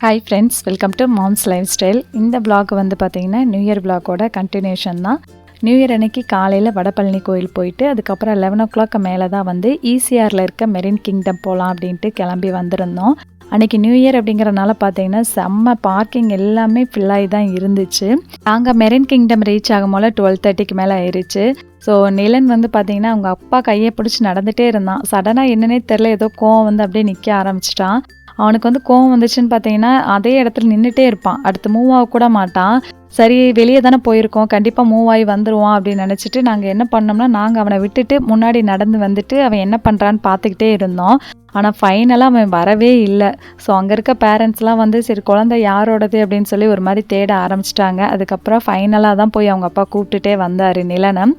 Hi friends welcome to mom's lifestyle இந்த blog வந்து பார்த்தீங்கன்னா நியூ இயர் பிளாக்கோட கண்டினியூஷன் தான். நியூ இயர் அன்னைக்கு காலையில் வடபழனி கோயில் போயிட்டு அதுக்கப்புறம் லெவன் ஓ கிளாக் மேலே தான் வந்து ஈசிஆரில் இருக்க மெரின் கிங்டம் போகலாம் அப்படின்ட்டு கிளம்பி வந்திருந்தோம். அன்னைக்கு நியூ இயர் அப்படிங்கிறனால பார்த்தீங்கன்னா செம்ம பார்க்கிங் எல்லாமே ஃபில்லாகி தான் இருந்துச்சு. நாங்கள் மெரின் கிங்டம் ரீச் ஆகும் போல டுவெல் தேர்ட்டிக்கு மேலே ஆயிடுச்சு ஸோ நிலன் வந்து பார்த்தீங்கன்னா அவங்க அப்பா கையை பிடிச்சி நடந்துகிட்டே இருந்தான். சடனாக என்னன்னே தெரில ஏதோ கோவம் வந்து அப்படியே நிற்க ஆரம்பிச்சிட்டான். அவனுக்கு வந்து கோவம் வந்துச்சுன்னு பார்த்தீங்கன்னா அதே இடத்துல நின்றுட்டே இருப்பான். அடுத்து மூவ் ஆக கூட மாட்டான். சரி வெளியே தானே போயிருக்கோம். கண்டிப்பாக மூவ் ஆகி வந்துடுவான் அப்படின்னு நினச்சிட்டு நாங்கள் என்ன பண்ணோம்னா நாங்கள் அவனை விட்டுட்டு முன்னாடி நடந்து வந்துட்டு அவன் என்ன பண்ணுறான்னு பார்த்துக்கிட்டே இருந்தோம். ஆனால் ஃபைனலாக அவன் வரவே இல்லை. ஸோ அங்கே இருக்க பேரண்ட்ஸ்லாம் வந்து சரி குழந்தை யாரோடது அப்படின்னு சொல்லி ஒரு மாதிரி தேட ஆரம்பிச்சிட்டாங்க. அதுக்கப்புறம் ஃபைனலாக தான் போய் அவங்க அப்பா கூப்பிட்டுட்டே வந்தார் நிலனம்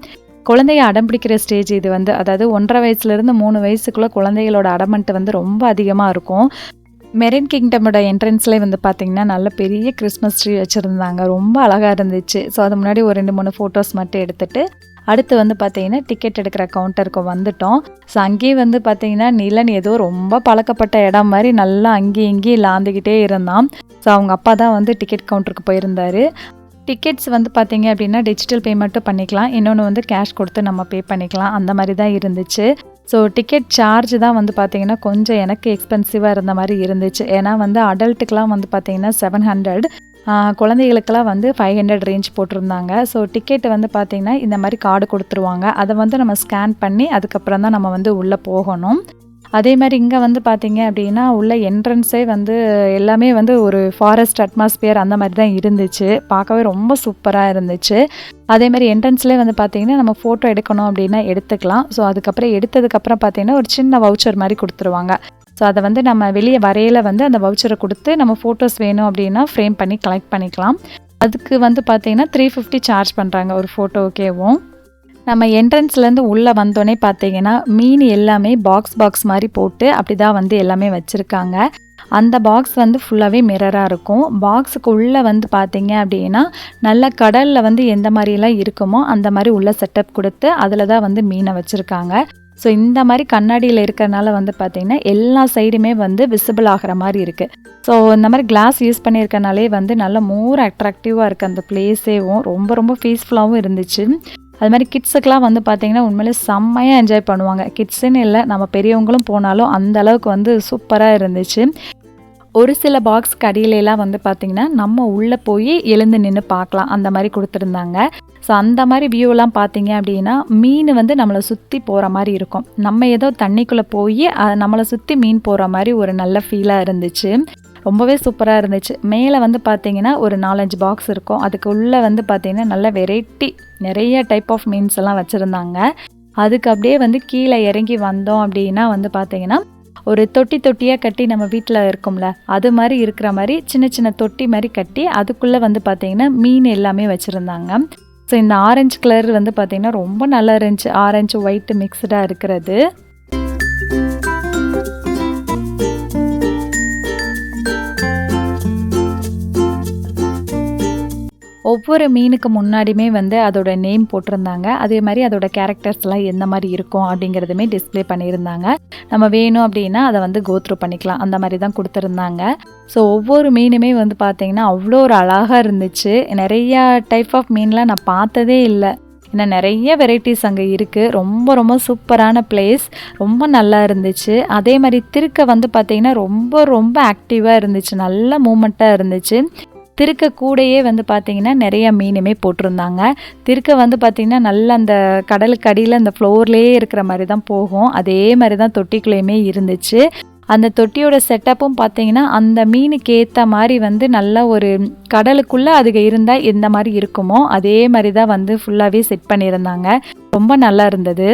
குழந்தைய அடம் பிடிக்கிற ஸ்டேஜ் இது வந்து அதாவது ஒன்றரை வயசுலேருந்து மூணு வயசுக்குள்ளே குழந்தைகளோட அடமெண்ட் வந்து ரொம்ப அதிகமாக இருக்கும். மெரின் கிங்டமோட என்ட்ரன்ஸ்லேயே வந்து பார்த்திங்கன்னா நல்ல பெரிய கிறிஸ்மஸ் ட்ரீ வச்சுருந்தாங்க. ரொம்ப அழகாக இருந்துச்சு. ஸோ அது முன்னாடி ஒரு ரெண்டு மூணு ஃபோட்டோஸ் மட்டும் எடுத்துட்டு அடுத்து வந்து பார்த்தீங்கன்னா டிக்கெட் எடுக்கிற கவுண்டருக்கு வந்துட்டோம். ஸோ அங்கேயே வந்து பார்த்தீங்கன்னா நிலன் ஏதோ ரொம்ப பழக்கப்பட்ட இடம் மாதிரி நல்லா அங்கேயும் இங்கேயும் லாந்துக்கிட்டே இருந்தான். ஸோ அவங்க அப்பா தான் வந்து டிக்கெட் கவுண்டருக்கு போயிருந்தார். டிக்கெட்ஸ் வந்து பார்த்தீங்க அப்படின்னா டிஜிட்டல் பேமெண்ட்டும் பண்ணிக்கலாம். இன்னொன்று வந்து கேஷ் கொடுத்து நம்ம பே பண்ணிக்கலாம். அந்த மாதிரி தான் இருந்துச்சு. ஸோ டிக்கெட் சார்ஜ் தான் வந்து பார்த்தீங்கன்னா கொஞ்சம் எனக்கு எக்ஸ்பென்சிவாக இருந்த மாதிரி இருந்துச்சு. ஏன்னா வந்து அடல்ட்டுக்கெலாம் வந்து பார்த்தீங்கன்னா செவன் ஹண்ட்ரட் குழந்தைகளுக்கெல்லாம் வந்து ஃபைவ் ஹண்ட்ரட் ரேஞ்ச் போட்டிருந்தாங்க. ஸோ டிக்கெட் வந்து பார்த்திங்கன்னா இந்த மாதிரி கார்டு கொடுத்துருவாங்க. அதை வந்து நம்ம ஸ்கேன் பண்ணி அதுக்கப்புறம் தான் நம்ம வந்து உள்ளே போகணும். அதே மாதிரி இங்கே வந்து பார்த்தீங்க அப்படின்னா உள்ள என்ட்ரன்ஸே வந்து எல்லாமே வந்து ஒரு ஃபாரஸ்ட் அட்மாஸ்பியர் அந்த மாதிரி தான் இருந்துச்சு. பார்க்கவே ரொம்ப சூப்பராக இருந்துச்சு. அதே மாதிரி என்ட்ரன்ஸ்லேயே வந்து பார்த்தீங்கன்னா நம்ம ஃபோட்டோ எடுக்கணும் அப்படின்னா எடுத்துக்கலாம். ஸோ அதுக்கப்புறம் எடுத்ததுக்கப்புறம் பார்த்தீங்கன்னா ஒரு சின்ன வவுச்சர் மாதிரி கொடுத்துருவாங்க. ஸோ அதை வந்து நம்ம வெளியே வரையில வந்து அந்த வவுச்சரை கொடுத்து நம்ம ஃபோட்டோஸ் வேணும் அப்படின்னா ஃப்ரேம் பண்ணி கலெக்ட் பண்ணிக்கலாம். அதுக்கு வந்து பார்த்தீங்கன்னா த்ரீ ஃபிஃப்டி சார்ஜ் பண்ணுறாங்க ஒரு ஃபோட்டோக்கேவும் நம்ம என்ட்ரன்ஸ்லேருந்து உள்ளே வந்தோடனே பார்த்தீங்கன்னா மீன் எல்லாமே பாக்ஸ் பாக்ஸ் மாதிரி போட்டு அப்படி தான் வந்து எல்லாமே வச்சுருக்காங்க. அந்த பாக்ஸ் வந்து ஃபுல்லாகவே மிரராக இருக்கும். பாக்ஸுக்கு உள்ளே வந்து பார்த்தீங்க அப்படின்னா நல்ல கடலில் வந்து எந்த மாதிரிலாம் இருக்குமோ அந்த மாதிரி உள்ள செட்டப் கொடுத்து அதில் தான் வந்து மீனை வச்சுருக்காங்க. ஸோ இந்த மாதிரி கண்ணாடியில் இருக்கிறனால வந்து பார்த்திங்கன்னா எல்லா சைடுமே வந்து விசிபிள் ஆகிற மாதிரி இருக்குது ஸோ இந்த மாதிரி கிளாஸ் யூஸ் பண்ணியிருக்கனாலே வந்து நல்ல மோர் அட்ராக்டிவாக இருக்குது அந்த பிளேஸேவும் ரொம்ப ரொம்ப பீஸ்ஃபுல்லாகவும் இருந்துச்சு. அது மாதிரி கிட்ஸுக்கெலாம் வந்து பார்த்திங்கன்னா உண்மையிலே செம்மையாக என்ஜாய் பண்ணுவாங்க. கிட்ஸுன்னு இல்லை நம்ம பெரியவங்களும் போனாலும் அந்த அளவுக்கு வந்து சூப்பராக இருந்துச்சு. ஒரு சில பாக்ஸ் கடையிலலாம் வந்து பார்த்திங்கன்னா நம்ம உள்ளே போய் எழுந்து நின்று பார்க்கலாம் அந்த மாதிரி கொடுத்துருந்தாங்க. ஸோ அந்த மாதிரி வியூலாம் பார்த்தீங்க அப்படின்னா மீன் வந்து நம்மளை சுற்றி போகிற மாதிரி இருக்கும். நம்ம ஏதோ தண்ணிக்குள்ளே போய் நம்மளை சுற்றி மீன் போகிற மாதிரி ஒரு நல்ல ஃபீலாக இருந்துச்சு. ரொம்பவே சூப்பராக இருந்துச்சு. மேலே வந்து பார்த்தீங்கன்னா ஒரு நாலஞ்சு பாக்ஸ் இருக்கும். அதுக்கு உள்ளே வந்து பார்த்தீங்கன்னா நல்ல வெரைட்டி நிறைய டைப் ஆஃப் மீன்ஸ் எல்லாம் வச்சுருந்தாங்க. அதுக்கு அப்படியே வந்து கீழே இறங்கி வந்தோம் அப்படின்னா வந்து பார்த்தீங்கன்னா ஒரு தொட்டி தொட்டியாக கட்டி நம்ம வீட்டில் இருக்கும்ல அது மாதிரி இருக்கிற மாதிரி சின்ன சின்ன தொட்டி மாதிரி கட்டி அதுக்குள்ளே வந்து பார்த்தீங்கன்னா மீன் எல்லாமே வச்சுருந்தாங்க. ஸோ இந்த ஆரஞ்சு கலர் வந்து பார்த்தீங்கன்னா ரொம்ப நல்லா இருந்துச்சு. ஆரஞ்சு ஒயிட்டு மிக்சடாக இருக்கிறது. ஒவ்வொரு மீனுக்கு முன்னாடியுமே வந்து அதோட நேம் போட்டிருந்தாங்க. அதே மாதிரி அதோட கேரக்டர்ஸ்லாம் எந்த மாதிரி இருக்கும் அப்படிங்கிறதுமே டிஸ்ப்ளே பண்ணியிருந்தாங்க. நம்ம வேணும் அப்படின்னா அதை வந்து கோத்ரூ பண்ணிக்கலாம். அந்த மாதிரி தான் கொடுத்துருந்தாங்க. ஸோ ஒவ்வொரு மீனுமே வந்து பார்த்தீங்கன்னா அவ்வளோ ஒரு அழகாக இருந்துச்சு. நிறையா டைப் ஆஃப் மீன்லாம் நான் பார்த்ததே இல்லை. ஏன்னா நிறைய வெரைட்டிஸ் அங்கே இருக்குது ரொம்ப ரொம்ப சூப்பரான பிளேஸ் ரொம்ப நல்லா இருந்துச்சு. அதே மாதிரி திருக்க வந்து பார்த்திங்கன்னா ரொம்ப ரொம்ப ஆக்டிவாக இருந்துச்சு. நல்ல மூமெண்ட்டாக இருந்துச்சு. திருக்க கூடையே வந்து பார்த்திங்கன்னா நிறைய மீனுமே போட்டிருந்தாங்க. திருக்க வந்து பார்த்திங்கன்னா நல்ல அந்த கடலுக்கு அடியில் அந்த ஃப்ளோர்லேயே இருக்கிற மாதிரி தான் போகும். அதே மாதிரி தான் தொட்டிக்குள்ளேயுமே இருந்துச்சு. அந்த தொட்டியோட செட்டப்பும் பார்த்தீங்கன்னா அந்த மீனுக்கு ஏற்ற மாதிரி வந்து நல்ல ஒரு கடலுக்குள்ளே அதுக இருந்தால் எந்த மாதிரி இருக்குமோ அதே மாதிரி தான் வந்து ஃபுல்லாகவே செட் பண்ணியிருந்தாங்க. ரொம்ப நல்லா இருந்தது.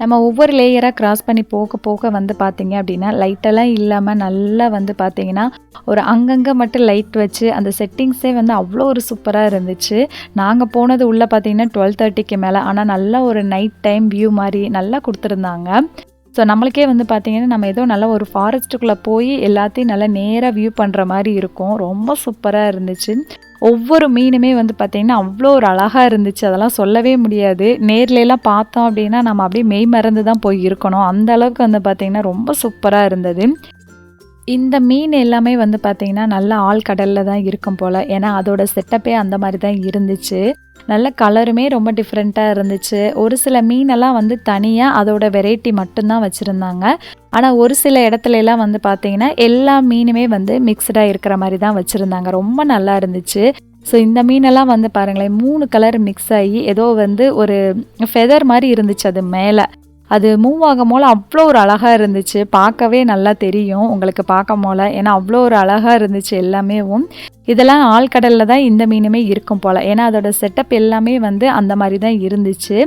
நம்ம ஒவ்வொரு லேயராக கிராஸ் பண்ணி போக போக வந்து பார்த்தீங்க அப்படின்னா லைட்டெல்லாம் இல்லாமல் நல்லா வந்து பார்த்தீங்கன்னா ஒரு அங்கங்கே மட்டும் லைட் வச்சு அந்த செட்டிங்ஸே வந்து அவ்வளோ ஒரு சூப்பராக இருந்துச்சு. நாங்கள் போனது உள்ளே பார்த்தீங்கன்னா டுவெல் தேர்ட்டிக்கு மேலே. ஆனால் நல்லா ஒரு நைட் டைம் வியூ மாதிரி நல்லா கொடுத்துருந்தாங்க. ஸோ நம்மளுக்கே வந்து பார்த்திங்கன்னா நம்ம ஏதோ நல்லா ஒரு ஃபாரஸ்ட்டுக்குள்ளே போய் எல்லாத்தையும் நல்லா நேராக வியூ பண்ணுற மாதிரி இருக்கும். ரொம்ப சூப்பராக இருந்துச்சு. ஒவ்வொரு மீனுமே வந்து பார்த்திங்கன்னா அவ்வளோ ஒரு அழகாக இருந்துச்சு. அதெல்லாம் சொல்லவே முடியாது. நேர்லலாம் பார்த்தோம் அப்படின்னா நம்ம அப்படியே மெய் மறந்து தான் போய் இருக்கணும். அந்த அளவுக்கு வந்து பார்த்திங்கன்னா ரொம்ப சூப்பராக இருந்தது. இந்த மீன் எல்லாமே வந்து பார்த்திங்கன்னா நல்ல ஆழ்கடலில் தான் இருக்கும் போல். ஏன்னா அதோட செட்டப்பே அந்த மாதிரி தான் இருந்துச்சு. நல்ல கலருமே ரொம்ப டிஃப்ரெண்ட்டாக இருந்துச்சு. ஒரு சில மீனெல்லாம் வந்து தனியாக அதோட வெரைட்டி மட்டும்தான் வச்சுருந்தாங்க. ஆனால் ஒரு சில இடத்துலலாம் வந்து பார்த்தீங்கன்னா எல்லா மீனுமே வந்து மிக்சடாக இருக்கிற மாதிரி தான் வச்சுருந்தாங்க. ரொம்ப நல்லா இருந்துச்சு. ஸோ இந்த மீனெல்லாம் வந்து பாருங்களேன் மூணு கலர் மிக்ஸ் ஆகி ஏதோ வந்து ஒரு ஃபெதர் மாதிரி இருந்துச்சு அது மேலே. அது மூவ் ஆகும் போல் அவ்வளோ ஒரு அழகாக இருந்துச்சு. பார்க்கவே நல்லா தெரியும் உங்களுக்கு பார்க்கும் போல் ஏன்னா அவ்வளோ ஒரு அழகாக இருந்துச்சு எல்லாமேவும் இதெல்லாம் ஆழ்கடலில் தான் இந்த மீனுமே இருக்கும் போல். ஏன்னா அதோட செட்டப் எல்லாமே வந்து அந்த மாதிரி தான் இருந்துச்சு.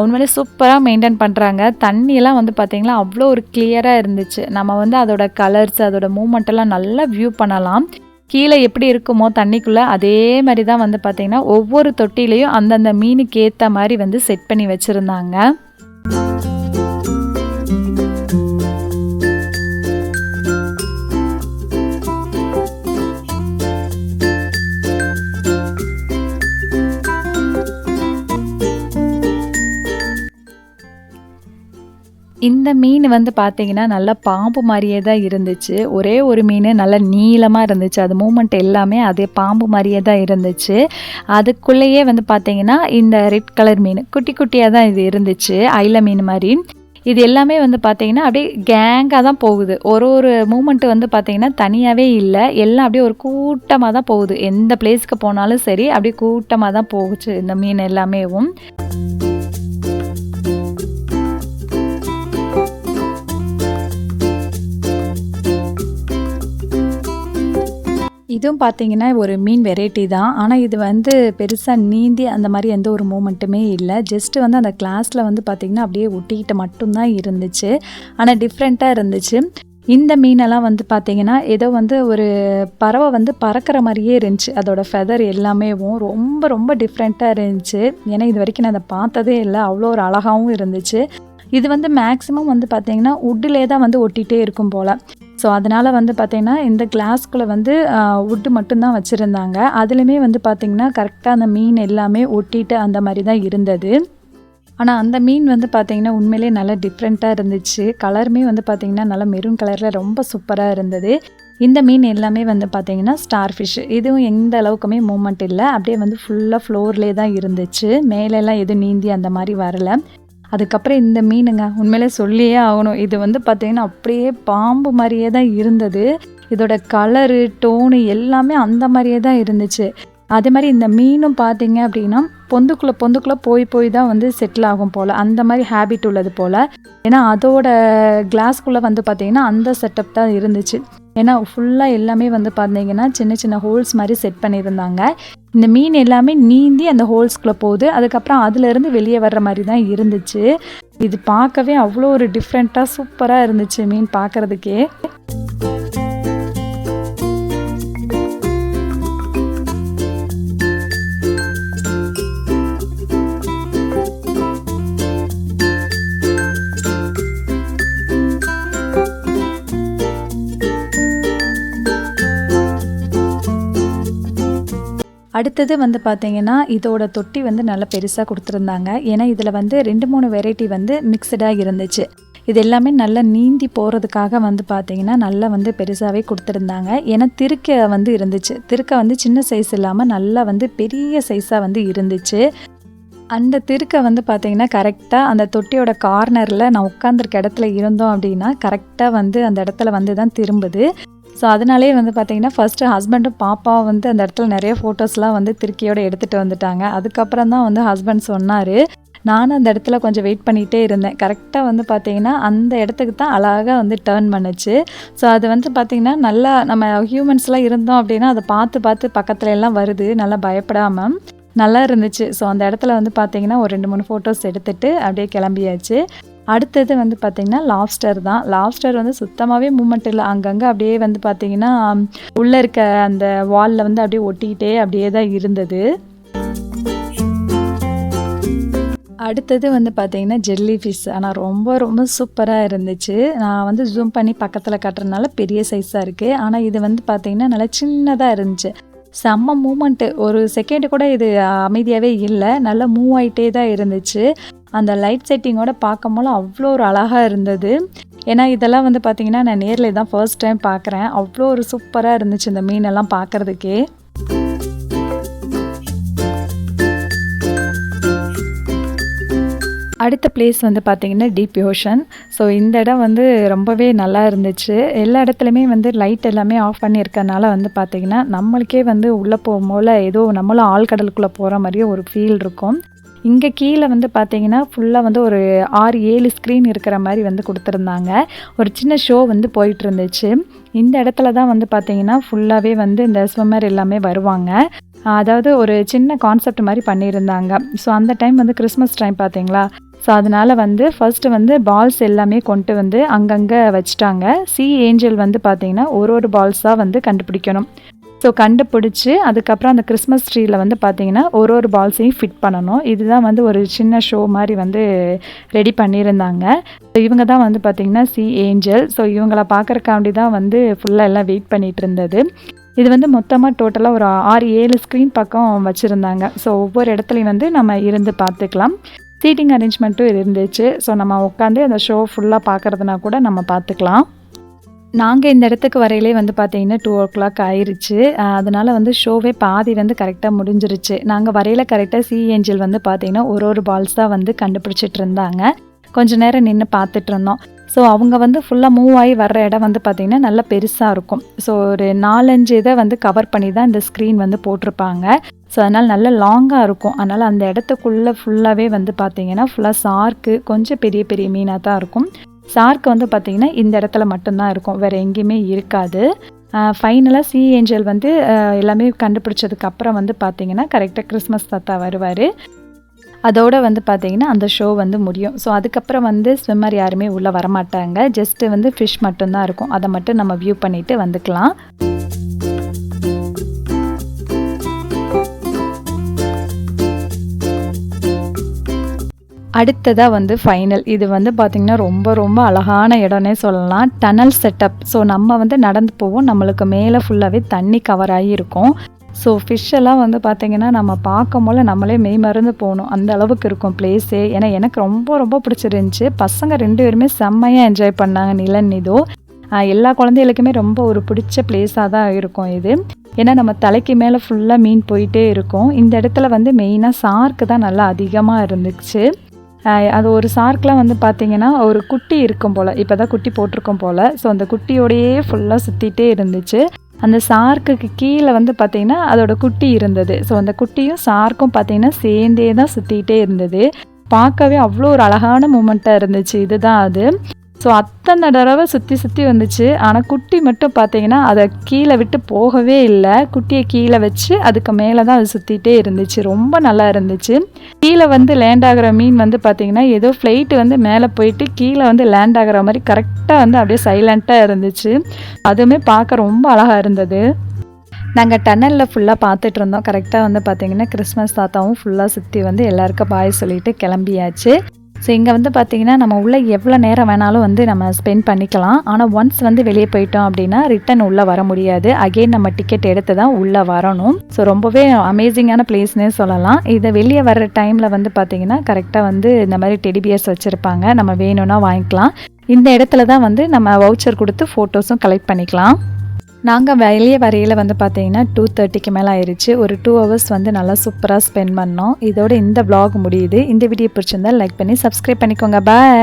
உண்மையிலே சூப்பராக மெயின்டைன் பண்ணுறாங்க தண்ணியெல்லாம் வந்து பார்த்திங்கன்னா அவ்வளோ ஒரு கிளியராக இருந்துச்சு. நம்ம வந்து அதோட கலர்ஸ் அதோட மூமெண்ட்டெல்லாம் நல்லா வியூ பண்ணலாம். கீழே எப்படி இருக்குமோ தண்ணிக்குள்ளே அதே மாதிரி தான் வந்து பார்த்திங்கன்னா ஒவ்வொரு தொட்டிலையும் அந்தந்த மீனுக்கு ஏற்ற மாதிரி வந்து செட் பண்ணி வச்சுருந்தாங்க. இந்த மீன் வந்து பார்த்தீங்கன்னா நல்லா பாம்பு மாதிரியே தான் இருந்துச்சு. ஒரே ஒரு மீன் நல்லா நீளமாக இருந்துச்சு. அது மூமெண்ட் எல்லாமே அதே பாம்பு மாதிரியே தான் இருந்துச்சு. அதுக்குள்ளேயே வந்து பார்த்தீங்கன்னா இந்த ரெட் கலர் மீன் குட்டி குட்டியாக தான் இது இருந்துச்சு. ஐல மீன் மாதிரி. இது எல்லாமே வந்து பார்த்தீங்கன்னா அப்படியே கேங்காக தான் போகுது. ஒரு ஒரு மூமெண்ட்டு வந்து பார்த்தீங்கன்னா தனியாகவே இல்லை. எல்லாம் அப்படியே ஒரு கூட்டமாக தான் போகுது. எந்த பிளேஸ்க்கு போனாலும் சரி அப்படியே கூட்டமாக தான் போகுச்சு இந்த மீன் எல்லாமேவும். இதுவும் பார்த்தீங்கன்னா ஒரு மீன் வெரைட்டி தான். ஆனால் இது வந்து பெருசாக நீந்தி அந்த மாதிரி எந்த ஒரு மூமெண்ட்டுமே இல்லை. ஜஸ்ட்டு வந்து அந்த கிளாஸில் வந்து பார்த்திங்கன்னா அப்படியே ஒட்டிக்கிட்டு மட்டும்தான் இருந்துச்சு. ஆனால் டிஃப்ரெண்ட்டாக இருந்துச்சு. இந்த மீனெல்லாம் வந்து பார்த்திங்கன்னா ஏதோ வந்து ஒரு பறவை வந்து பறக்கிற மாதிரியே இருந்துச்சு. அதோட ஃபெதர் எல்லாமேவும் ரொம்ப ரொம்ப டிஃப்ரெண்ட்டாக இருந்துச்சு. ஏன்னா இது வரைக்கும் நான் அதை பார்த்ததே இல்லை. அவ்வளோ ஒரு அழகாகவும் இருந்துச்சு. இது வந்து மேக்ஸிமம் வந்து பார்த்திங்கன்னா உட்டிலே தான் வந்து ஒட்டிகிட்டே இருக்கும் போல். ஸோ அதனால் வந்து பார்த்திங்கன்னா இந்த கிளாஸ்குள்ளே வந்து உட்டு மட்டும்தான் வச்சுருந்தாங்க. அதுலேயுமே வந்து பார்த்திங்கன்னா கரெக்டாக அந்த மீன் எல்லாமே ஒட்டிட்டு அந்த மாதிரி தான் இருந்தது. ஆனால் அந்த மீன் வந்து பார்த்திங்கன்னா உண்மையிலே நல்லா டிஃப்ரெண்ட்டாக இருந்துச்சு. கலருமே வந்து பார்த்திங்கன்னா நல்லா மெரூன் கலரில் ரொம்ப சூப்பராக இருந்தது. இந்த மீன் எல்லாமே வந்து பார்த்திங்கன்னா ஸ்டார் ஃபிஷ் இதுவும் எந்த அளவுக்குமே மூமெண்ட் இல்லை. அப்படியே வந்து ஃபுல்லாக ஃப்ளோர்லேயே தான் இருந்துச்சு. மேலெல்லாம் எதுவும் நீந்தி அந்த மாதிரி வரல. அதுக்கப்புறம் இந்த மீனுங்க உண்மையிலே சொல்லியே ஆகணும். இது வந்து பார்த்திங்கன்னா அப்படியே பாம்பு மாதிரியே தான் இருந்தது. இதோட கலரு டோனு எல்லாமே அந்த மாதிரியே தான் இருந்துச்சு. அதே மாதிரி இந்த மீனும் பார்த்தீங்க அப்படின்னா பொந்துக்குள்ளே பொந்துக்குள்ளே போய் போய் தான் வந்து செட்டில் ஆகும் போல். அந்த மாதிரி ஹேபிட் உள்ளது போல். ஏன்னா அதோட கிளாஸ்க்குள்ளே வந்து பார்த்திங்கன்னா அந்த செட்டப் தான் இருந்துச்சு. ஏன்னா ஃபுல்லாக எல்லாமே வந்து பார்த்தீங்கன்னா சின்ன சின்ன ஹோல்ஸ் மாதிரி செட் பண்ணியிருந்தாங்க. இந்த மீன் எல்லாமே நீந்தி அந்த ஹோல்ஸ்குள்ளே போகுது. அதுக்கப்புறம் அதுலேருந்து வெளியே வர்ற மாதிரி தான் இருந்துச்சு. இது பார்க்கவே அவ்வளோ ஒரு டிஃப்ரெண்ட்டாக சூப்பராக இருந்துச்சு மீன் பார்க்குறதுக்கே. அடுத்தது வந்து பார்த்தீங்கன்னா இதோட தொட்டி வந்து நல்லா பெருசாக கொடுத்துருந்தாங்க. ஏன்னா இதில் வந்து ரெண்டு மூணு வெரைட்டி வந்து மிக்சடாக இருந்துச்சு. இது எல்லாமே நல்லா நீந்தி போகிறதுக்காக வந்து பார்த்தீங்கன்னா நல்லா வந்து பெருசாகவே கொடுத்துருந்தாங்க. ஏன்னா திருக்க வந்து இருந்துச்சு. திருக்க வந்து சின்ன சைஸ் இல்லாமல் நல்லா வந்து பெரிய சைஸாக வந்து இருந்துச்சு. அந்த திருக்க வந்து பார்த்தீங்கன்னா கரெக்டாக அந்த தொட்டியோட கார்னரில் நான் உட்காந்துருக்க இடத்துல இருந்தோம் அப்படின்னா கரெக்டாக வந்து அந்த இடத்துல வந்து தான் திரும்புது. ஸோ அதனாலே வந்து பார்த்தீங்கன்னா ஃபஸ்ட்டு ஹஸ்பண்டும் பாப்பாவும் வந்து அந்த இடத்துல நிறைய ஃபோட்டோஸ்லாம் வந்து திருக்கியோடு எடுத்துகிட்டு வந்துட்டாங்க. அதுக்கப்புறம் தான் வந்து ஹஸ்பண்ட் சொன்னார் நானும் அந்த இடத்துல கொஞ்சம் வெயிட் பண்ணிகிட்டே இருந்தேன். கரெக்டாக வந்து பார்த்தீங்கன்னா அந்த இடத்துக்கு தான் அழகாக வந்து டேர்ன் பண்ணுச்சு. ஸோ அது வந்து பார்த்திங்கன்னா நல்லா நம்ம ஹியூமன்ஸ்லாம் இருந்தோம் அப்படின்னா அதை பார்த்து பார்த்து பக்கத்துல எல்லாம் வருது. நல்லா பயப்படாமல் நல்லா இருந்துச்சு. ஸோ அந்த இடத்துல வந்து பார்த்தீங்கன்னா ஒரு ரெண்டு மூணு ஃபோட்டோஸ் எடுத்துகிட்டு அப்படியே கிளம்பியாச்சு. அடுத்தது வந்து பார்த்திங்கன்னா லாப்ஸ்டர் தான். லாப்ஸ்டர் வந்து சுத்தமாகவே மூமெண்ட் இல்லை. அங்கங்கே அப்படியே வந்து பார்த்திங்கன்னா உள்ளே இருக்க அந்த வாலில் வந்து அப்படியே ஒட்டிக்கிட்டே அப்படியே தான் இருந்தது. அடுத்தது வந்து பார்த்தீங்கன்னா ஜெல்லி ஃபிஷ் ஆனால் ரொம்ப ரொம்ப சூப்பராக இருந்துச்சு. நான் வந்து ஜூம் பண்ணி பக்கத்தில் கட்டுறதுனால பெரிய சைஸாக இருக்குது ஆனால் இது வந்து பார்த்திங்கன்னா நல்லா சின்னதாக இருந்துச்சு. செம்ம மூமெண்ட்டு ஒரு செகண்டு கூட இது அமைதியாகவே இல்லை. நல்லா மூவ் ஆகிட்டே தான் இருந்துச்சு. அந்த லைட் செட்டிங்கோட பார்க்கும்போது அவ்வளோ ஒரு அழகாக இருந்தது. ஏன்னா இதெல்லாம் வந்து பார்த்தீங்கன்னா நான் நேரில் தான் ஃபர்ஸ்ட் டைம் பார்க்குறேன் அவ்வளோ ஒரு சூப்பராக இருந்துச்சு இந்த மீனெல்லாம் பார்க்குறதுக்கே அடுத்த பிளேஸ் வந்து பார்த்திங்கன்னா டீப் ஓஷன் ஸோ இந்த இடம் வந்து ரொம்பவே நல்லா இருந்துச்சு. எல்லா இடத்துலையுமே வந்து லைட் எல்லாமே ஆஃப் பண்ணியிருக்கனால வந்து பார்த்திங்கன்னா நம்மளுக்கே வந்து உள்ளே போகும்போல ஏதோ நம்மளும் ஆழ்கடலுக்குள்ளே போகிற மாதிரியே ஒரு ஃபீல் இருக்கும். இங்கே கீழே வந்து பார்த்தீங்கன்னா ஃபுல்லாக வந்து ஒரு ஆறு ஏழு ஸ்க்ரீன் இருக்கிற மாதிரி வந்து கொடுத்துருந்தாங்க. ஒரு சின்ன ஷோ வந்து போயிட்டு இருந்துச்சு இந்த இடத்துல தான் வந்து பார்த்தீங்கன்னா ஃபுல்லாகவே வந்து இந்த ஸ்விம்மர் எல்லாமே வருவாங்க. அதாவது ஒரு சின்ன கான்செப்ட் மாதிரி பண்ணியிருந்தாங்க. ஸோ அந்த டைம் வந்து கிறிஸ்மஸ் டைம் பார்த்தீங்களா ஸோ அதனால் வந்து ஃபர்ஸ்ட்டு வந்து பால்ஸ் எல்லாமே கொண்டு வந்து அங்கங்கே வச்சுட்டாங்க. சி ஏஞ்சல் வந்து பார்த்திங்கன்னா ஒரு ஒரு பால்ஸாக வந்து கண்டுபிடிக்கணும். ஸோ கண்டுபிடிச்சி அதுக்கப்புறம் அந்த கிறிஸ்மஸ் ட்ரீயில் வந்து பார்த்திங்கன்னா ஒரு ஒரு பால்ஸையும் ஃபிட் பண்ணணும். இதுதான் வந்து ஒரு சின்ன ஷோ மாதிரி வந்து ரெடி பண்ணியிருந்தாங்க. ஸோ இவங்க தான் வந்து பார்த்திங்கன்னா சி ஏஞ்சல் ஸோ இவங்கள பார்க்குறக்காண்டி தான் வந்து ஃபுல்லாக எல்லாம் வெயிட் பண்ணிகிட்டு இருந்தது. இது வந்து மொத்தமாக டோட்டலாக ஒரு ஆறு ஏழு ஸ்க்ரீன் பக்கம் வச்சுருந்தாங்க. ஸோ ஒவ்வொரு இடத்துலையும் வந்து நம்ம இருந்து பார்த்துக்கலாம் சீட்டிங் அரேஞ்ச்மெண்ட்டும் இருந்துச்சு. ஸோ நம்ம உட்காந்து அந்த ஷோ ஃபுல்லாக பார்க்குறதுனா கூட நம்ம பார்த்துக்கலாம் நாங்கள் இந்த இடத்துக்கு வரையிலே வந்து பார்த்தீங்கன்னா டூ ஓ கிளாக் ஆயிருச்சு அதனால் வந்து ஷோவே பாதி வந்து கரெக்டாக முடிஞ்சிருச்சு. நாங்கள் வரையில கரெக்டாக சி ஏஞ்சல் வந்து பார்த்தீங்கன்னா ஒரு ஒரு பால்ஸ் தான் வந்து கண்டுபிடிச்சிட்டு இருந்தாங்க. கொஞ்ச நேரம் நின்று பார்த்துட்டு இருந்தோம். ஸோ அவங்க வந்து ஃபுல்லாக மூவ் ஆகி வர்ற இடம் வந்து பார்த்திங்கன்னா நல்லா பெருசாக இருக்கும். ஸோ ஒரு நாலஞ்சு இதை வந்து கவர் பண்ணி தான் இந்த ஸ்க்ரீன் வந்து போட்டிருப்பாங்க. ஸோ அதனால் நல்ல லாங்காக இருக்கும். அதனால் அந்த இடத்துக்குள்ளே ஃபுல்லாகவே வந்து பார்த்திங்கன்னா ஃபுல்லாக சார்க்கு கொஞ்சம் பெரிய பெரிய மீனாக தான் இருக்கும். சார்க்கு வந்து பார்த்திங்கன்னா இந்த இடத்துல மட்டும்தான் இருக்கும். வேறு எங்கேயுமே இருக்காது. ஃபைனலாக சி ஏஞ்சல் வந்து எல்லாமே கண்டுபிடிச்சதுக்கப்புறம் வந்து பார்த்திங்கன்னா கரெக்டாக கிறிஸ்மஸ் தாத்தா வருவார். அதோட வந்து பார்த்திங்கன்னா அந்த ஷோ வந்து முடியும். ஸோ அதுக்கப்புறம் வந்து ஸ்விம்மர் யாருமே உள்ளே வரமாட்டாங்க. ஜஸ்ட்டு வந்து ஃபிஷ் மட்டும்தான் இருக்கும். அதை மட்டும் நம்ம வியூ பண்ணிவிட்டு வந்துக்கலாம். அடுத்ததாக வந்து ஃபைனல் இது வந்து பார்த்திங்கன்னா ரொம்ப ரொம்ப அழகான இடம்னே சொல்லலாம். டனல் செட்டப் ஸோ நம்ம வந்து நடந்து போவோம். நம்மளுக்கு மேலே ஃபுல்லாகவே தண்ணி கவர் ஆகி இருக்கும். ஸோ ஃபிஷ்ஷெல்லாம் வந்து பார்த்திங்கன்னா நம்ம பார்க்கும் போல நம்மளே மெய் மறந்து போகணும். அந்த அளவுக்கு இருக்கும் பிளேஸே ஏன்னா எனக்கு ரொம்ப ரொம்ப பிடிச்சிருந்துச்சி. பசங்க ரெண்டு பேருமே செம்மையாக என்ஜாய் பண்ணாங்க. நிலன் இதோ எல்லா குழந்தைகளுக்குமே ரொம்ப ஒரு பிடிச்ச பிளேஸாக தான் இருக்கும் இது. ஏன்னா நம்ம தலைக்கு மேலே ஃபுல்லாக மீன் போயிட்டே இருக்கும். இந்த இடத்துல வந்து மெயினாக சார்க்கு தான் நல்லா அதிகமாக இருந்துச்சு. அது ஒரு சார்க்கெலாம் வந்து பார்த்தீங்கன்னா ஒரு குட்டி இருக்கும் போல் இப்போ தான் குட்டி போட்டிருக்கோம் போல். ஸோ அந்த குட்டியோடையே ஃபுல்லாக சுற்றிட்டே இருந்துச்சு. அந்த சார்க்குக்கு கீழே வந்து பார்த்தீங்கன்னா அதோட குட்டி இருந்தது. ஸோ அந்த குட்டியும் சார்க்கும் பார்த்தீங்கன்னா சேர்ந்தே தான் சுற்றிக்கிட்டே இருந்தது. பார்க்கவே அவ்வளோ ஒரு அழகான மூமெண்ட்டாக இருந்துச்சு. இதுதான் அது. ஸோ அத்தனை தடவை சுற்றி சுற்றி வந்துச்சு. ஆனால் குட்டி மட்டும் பார்த்தீங்கன்னா அதை கீழே விட்டு போகவே இல்லை. குட்டியை கீழே வச்சு அதுக்கு மேலே தான் அது சுற்றிட்டே இருந்துச்சு. ரொம்ப நல்லா இருந்துச்சு. கீழே வந்து லேண்ட் ஆகிற மீன் வந்து பார்த்தீங்கன்னா ஏதோ ஃப்ளைட்டு வந்து மேலே போயிட்டு கீழே வந்து லேண்ட் ஆகிற மாதிரி கரெக்டாக வந்து அப்படியே சைலண்ட்டாக இருந்துச்சு. அதுவுமே பார்க்க ரொம்ப அழகாக இருந்தது. நாங்கள் டன்னலில் ஃபுல்லாக பார்த்துட்டு இருந்தோம். கரெக்டாக வந்து பார்த்தீங்கன்னா கிறிஸ்மஸ் தாத்தாவும் ஃபுல்லாக சுற்றி வந்து எல்லாருக்கும் பாய் சொல்லிட்டு கிளம்பியாச்சு. ஸோ இங்கே வந்து பார்த்திங்கன்னா நம்ம உள்ளே எவ்வளோ நேரம் வேணாலும் வந்து நம்ம ஸ்பெண்ட் பண்ணிக்கலாம். ஆனால் ஒன்ஸ் வந்து வெளியே போயிட்டோம் அப்படின்னா ரிட்டன் உள்ளே வர முடியாது. அகெயின் நம்ம டிக்கெட் எடுத்து தான் உள்ளே வரணும். ஸோ ரொம்பவே அமேசிங்கான பிளேஸ்னே சொல்லலாம். இதை வெளியே வர்ற டைமில் வந்து பார்த்தீங்கன்னா கரெக்டாக வந்து இந்த மாதிரி டெடிபியர்ஸ் வச்சுருப்பாங்க. நம்ம வேணும்னா வாங்கிக்கலாம். இந்த இடத்துல தான் வந்து நம்ம வவுச்சர் கொடுத்து ஃபோட்டோஸும் கலெக்ட் பண்ணிக்கலாம். நாங்கள் வெளியே வரையில் வந்து பார்த்தீங்கன்னா டூ தேர்ட்டிக்கு மேலே ஆயிடுச்சு ஒரு டூ ஹவர்ஸ் வந்து நல்லா சூப்பராக ஸ்பெண்ட் பண்ணோம். இதோட இந்த vlog முடியுது. இந்த வீடியோ பிடிச்சிருந்தா லைக் பண்ணி சப்ஸ்கிரைப் பண்ணிக்கோங்க. பாய்